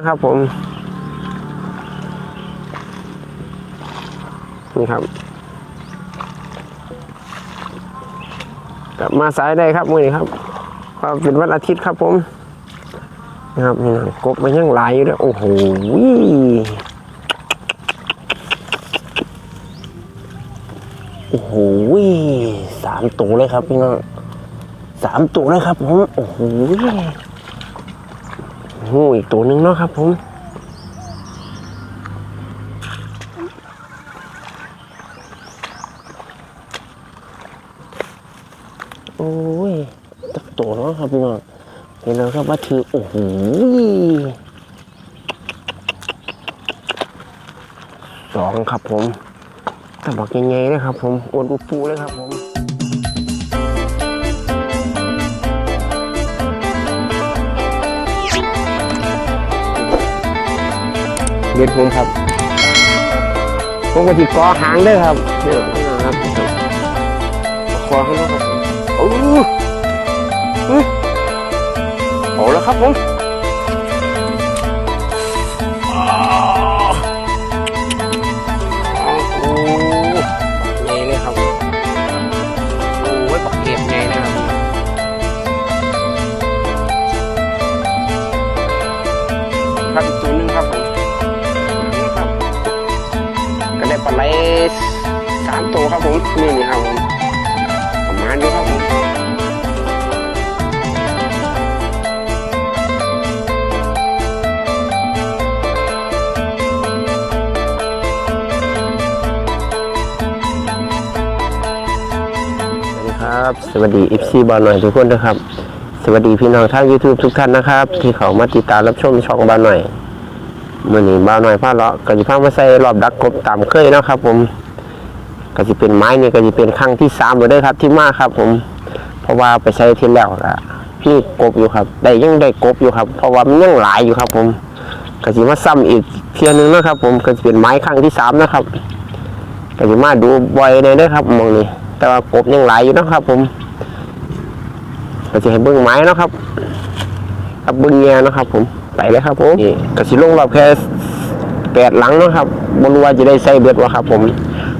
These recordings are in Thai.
นะครับผม นี่ครับกลับมาสายได้ครับมือนี้ครับก็เป็นวันอาทิตย์ครับผมนะครับนี่นะกบมันยังหลายอยู่ด้วยโอ้โหโอ้โหสามตัวเลยครับพี่น้องสามตัวเลยครับผมโอ้โห อีกตัวหนึ่งเนาะครับผมโอ้ยตักตัวเนาะครับพี่น้องเห็นแล้วครับว่าถือโอ้โหสองครับผมแต่บอกยังไงนะครับผมอวดอุปูเลยครับผม เด็ดผมครับ ผมก็ที่กอหางเด้วยครับเนี่นะครับคอข้างนอกครับโอ้โหเอาแล้วครับผมาไหลสามตัวครับผมนี่นี่ครับผมประมาณนี้ครับผมสวัสดีครับสวัสดีอิฟซีบอลหน่อยทุกคนนะครับ สวัสดีพี่น้องทาง YouTube ทุกท่านนะครับ ที่เขามาติดตามรับชมช่องบอลหน่อย มื่อนี้บอลหน่อยพาเลาะก็จะพามาใส่รอบดักกบตามเคยนะครับ ผมก็จะเป็นไม้นี่ก็จะเป็นครั้งที่สามเลยครับ ที่มากครับ ผม เพราะว่าไปใช้ทีแล้วละพี่กบอยู่ครับ ได้ยังได้กบอยู่ครับ เพราะว่ามันยังหลายอยู่ครับ ผมก็จะมาซ้ำอีกเทียนึงนะครับ ผมก็จะเป็นไม้ครั้งที่สามนะครับก็จะมาดูบ่อยเลยนะครับมองนี่แต่ว่ากบยังหลายอยู่นะครับ ผมก็จะให้เบิ้องไม้เนาะครับกับเบิ้องเงียเนาะครับ ผม ไปเลยครับผมนี่ก็สิลงรอบแค่แปดหลังนะครับบรู้ว่าจะได้ใส่เบ็ดวะครับ ผม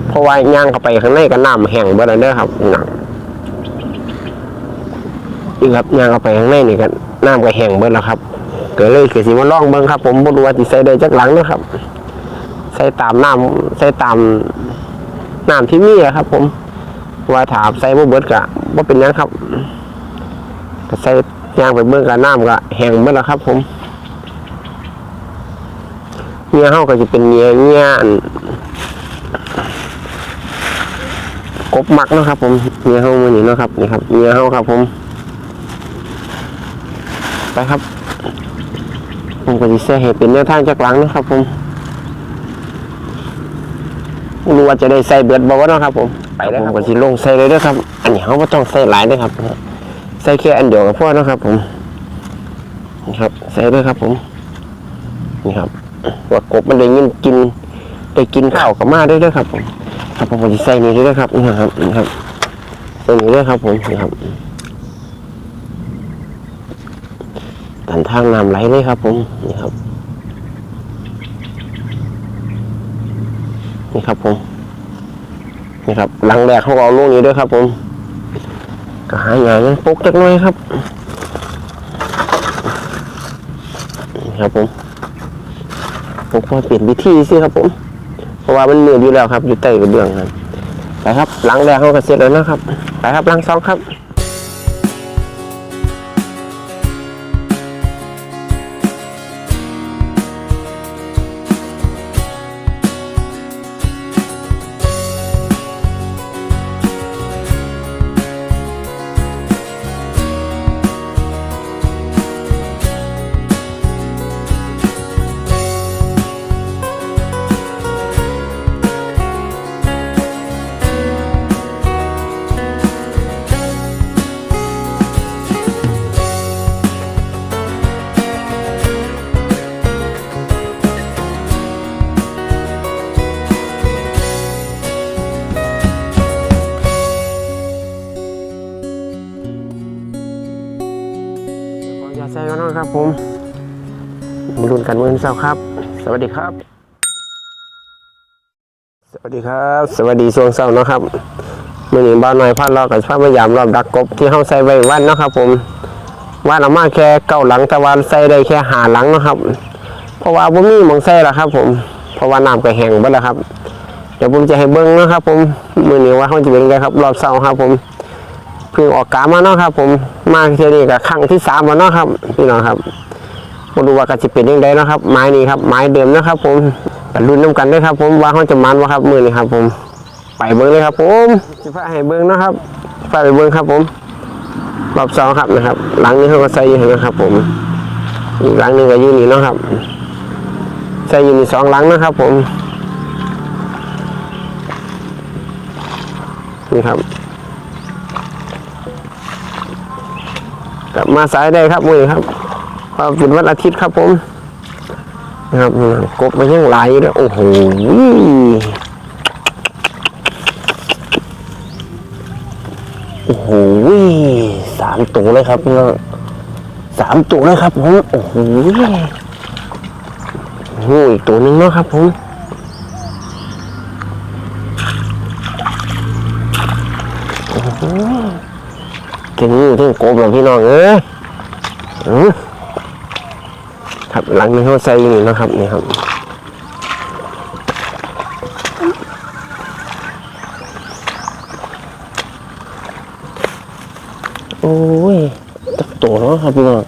เพราะว่าย่างเข้าไปข้างในก็น้ำแห้งเบิดแล้วเด้อครับหนังนี่ครับย่างเข้าไปข้างในนี่ก็น้ำก็แห้งเบิดแล้วครับเก็เลยเกิดสิมาลองเบิ่งครับผมบ่รู้ว่าสิใส่ได้จักหลังนะครับใส่ตามน้ำใส่ตามน้ำที่มีอะครับ ผม ว่าถามใส่บ่เบิดก็บ่าเป็นยังครับใส่ย่างไปเบิ่งก็น้ำก็แห้งเบิดแล้วครับ ผม เงี้ยเฮาก็จะเป็นเงี้ยเงี้ยอันกบมักเนาะครับ ผมเมียเฮามือนี้เนาะครับนี่ครับเมียเฮาครับ ผม ไปครับ ผมก็จะแช่ให้เป็นแนวทางจากหลังนะครับ ผมไม่รู้ว่าจะได้ใส่เบิดบ่วะเนาะครับ ผมไปแล้วผมก็สิลงใส่เลยเด้อครับ อันนี้เขาไม่ต้องใส่หลายเด้อครับใส่แค่อันเดียวกับพ่อเนาะครับ ผมนี่ครับ ใส่เลยครับ ผมนี่ครับ ว่ากบมันได้ยินกินได้กินข้าวกับมาได้ด้วยครับผมครับผมจะใส่นี่ด้วยครับนี่ครับนี่ครับใส่นี่ด้วยครับผมนี่ครับตันทางน้ำไหลเลยครับ ผมนี่ครับนี่ครับผมนี่ครับหลังแรกเขาเอาลูกนี้ด้วยครับ ผมก็หาอย่างนั้นปลุกจักหน่อยครับนี่ครับผม ปลุกพอเปลี่ยนวิธีสิครับผม เพราะว่ามันเหนื่อยอยู่แล้วครับ อยู่ใต้กระเบื้องครับ ไปครับล้างแรกเขาก็เสร็จแล้วนะครับ ไปครับล้างซองครับ ครับผมมาลุ้นกันมือมื่นเสาครับ สวัสดีครับ สวัสดีครับ สวัสดีช่วงเช้านะครับมื่อนี้บ้านน้อยพัดเรากับพามายามรอบดักกบที่เฮาใส่ไว้วันนะครับผมว่านเอามาแค่เก้าหลังแต่วันใส่ได้แค่หาหลังนะครับ เพราะว่าผมมีมองใส่ล้วครับ ผมเพราะว่าน้ำก็แห้งไปแล้วครับ เดี๋ยวผมจะให้เบิ้งนะครับ ผมมือนี้ว่าเขาจะเป็นไงครับ รอบเสาครับผม เพิ่งออกกามาเนาะครับ ผมมาเที่ยวนี้กับครั้งที่สามแล้วเนาะครับพี่น้องครับมาดูว่ากันจะเป็นยังไงเนาะครับไม้นี้ครับไม้เดิมนะครับ ผมกันรุ่นน้ำกันด้วยครับ ผมว่าเขาจะมันวะครับมือนี้ครับ ผมไปเบิ้งเลยครับ ผมจะพาให้เบิ้งนะครับพาไปเบิ้งครับ ผมรอบสองครับนะครับ หลังนี้เขาก็ใส่อยู่นะครับ ผมอีกหลังหนึงก็อยู่นี่เนาะครับใส่อยู่นี่สองหลังนะครับ ผมนี่ครับ กลับมาสายได้ครับมือครับพอเป็นวันอาทิตย์ครับผมนะครับกบมันยังไหลเลยโอ้โหโอ้โหสามตัวเลยครับพี่น้องสามตัวเลยครับผมโอ้โหโอ้โหอีกตัวหนึงเนาะครับผม ถึงถึงกบแล้วพี่น้องเออครับหลังนี้เขาใส่อยู่นี่นะครับนี่ครับโอ้ยตักตัวแล้วครับพี่น้อง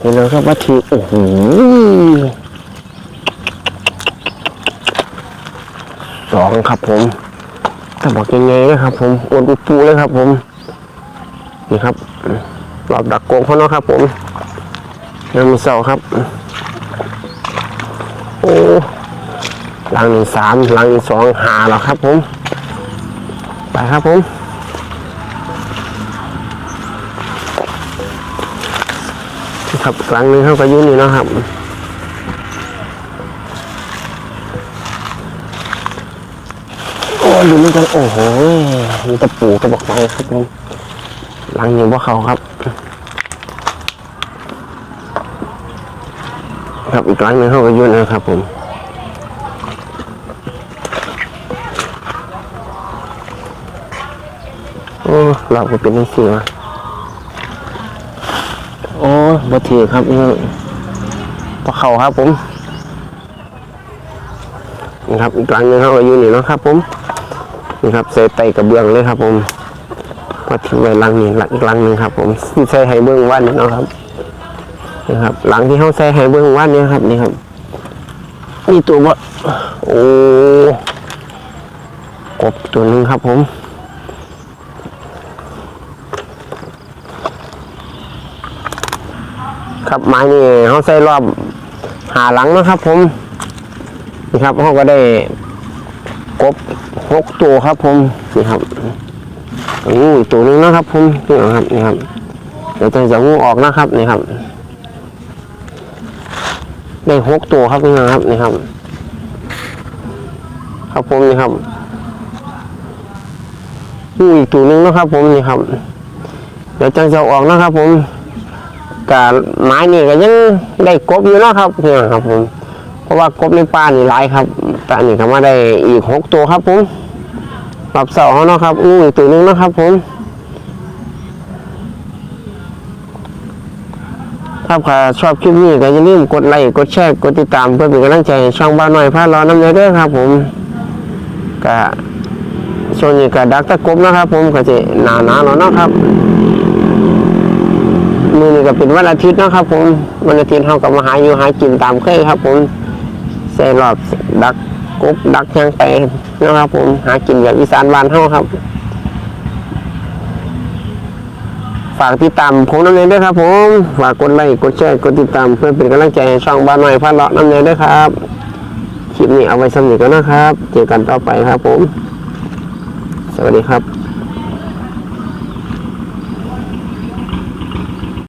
เห็นแล้วครับว่าทีโอ้โหสองครับผมถ้าบอกยังไงนะครับผมอวนอุปูเลยครับผม นี่ครับรอบดักโกงเขาเนาะครับ ผมยังมีเสาครับ โอ้หลังหนึ่งสามหลังหนึ่งสองหาแล้วครับ ผม ไปครับผมครับครั้งหนึงเขาก็อยุ่นี่เนาะครับโอ้ดูนี่กันโอ้โหมีตะปูกระบอกไม้ครับผม หลังอยู่ว่าเขาครับ ครับอีกครั้งหนึงเขาก็ยุ่นะครับผมโอ้เราก็เป็นนังสี่วะโอ้บัทีครับนี่ปลาเข่าครับผมนี่ครับอีกครั้งหนึงเขาก็อยู่นี่นะครับผมนี่ครับใส่ไตกระเบื้องเลยครับผม มาทิ้งไว้หลังนี้หลังอีกหลังหนึงครับ ผมที่ใส่ไฮเบื้องวันนี่นะครับนี่ครับหลังที่เขาใส่ไฮเบื้องวันนี่ครับนี่ครับนี่ตัวว่าโอ้กบตัวหนึงครับ ผมครับไม้นี่เขาใส่รอบหาหลังนะครับ ผมนี่ครับเขาก็ได้กบหกตัวครับ ผมนี่ครับ งูอีกตัวหนึงนะครับผมนี่ครับนี่ครับเดี๋ยวจะจะงูออกนะครับนี่ครับได้หกตัวครับนี่นะครับนี่ครับ ครับผมนี่ครับงูอีกตัวหนึงนะครับ ผมนี่ครับ เดี๋ยวจะจะออกนะครับ ผมกับไม้นี่ก็ยังได้กบอยู่นะครับเนี่ยครับผมเพราะว่ากบในป่านี่หลายครับแต่อันนี่ก็มาได้อีกหกตัวครับผม ปรับเสาเนาะครับอู้อีกตัวนึงนะครับ ผมครับค่ะชอบคลิปนี้ก็อย่าลืมกดไลค์กดแชร์กดติดตามเพื่อเป็นกำลังใจช่องบ้านหน่อยพาร้อนน้ำเนยเด้วยครับ ผมก็ช่วงนี้ก็ดักตะกบนะครับ ผมก็จะหนาหนาๆแล้วเนาะครับมือนี่ก็เป็นวันอาทิตย์นะครับ ผมวันอาทิตย์เขาก็มาหาอยู่หากินตามเคยครับ ผมใส่รอบดัก กบดักยางไปนะครับผมหากินแบบอีสานบ้านเฮาครับ ฝากติดตามผมน้ำเนยด้วยครับผมฝากกดไลค์กดแชร์กดติดตามเพื่อเป็นกำลังใจให้ช่องบ้านหน่อยพันเลาะน้ำเนยด้วยครับคลิปนี้เอาไว้สำเรับกันนะครับ เจอกันต่อไปครับผม สวัสดีครับ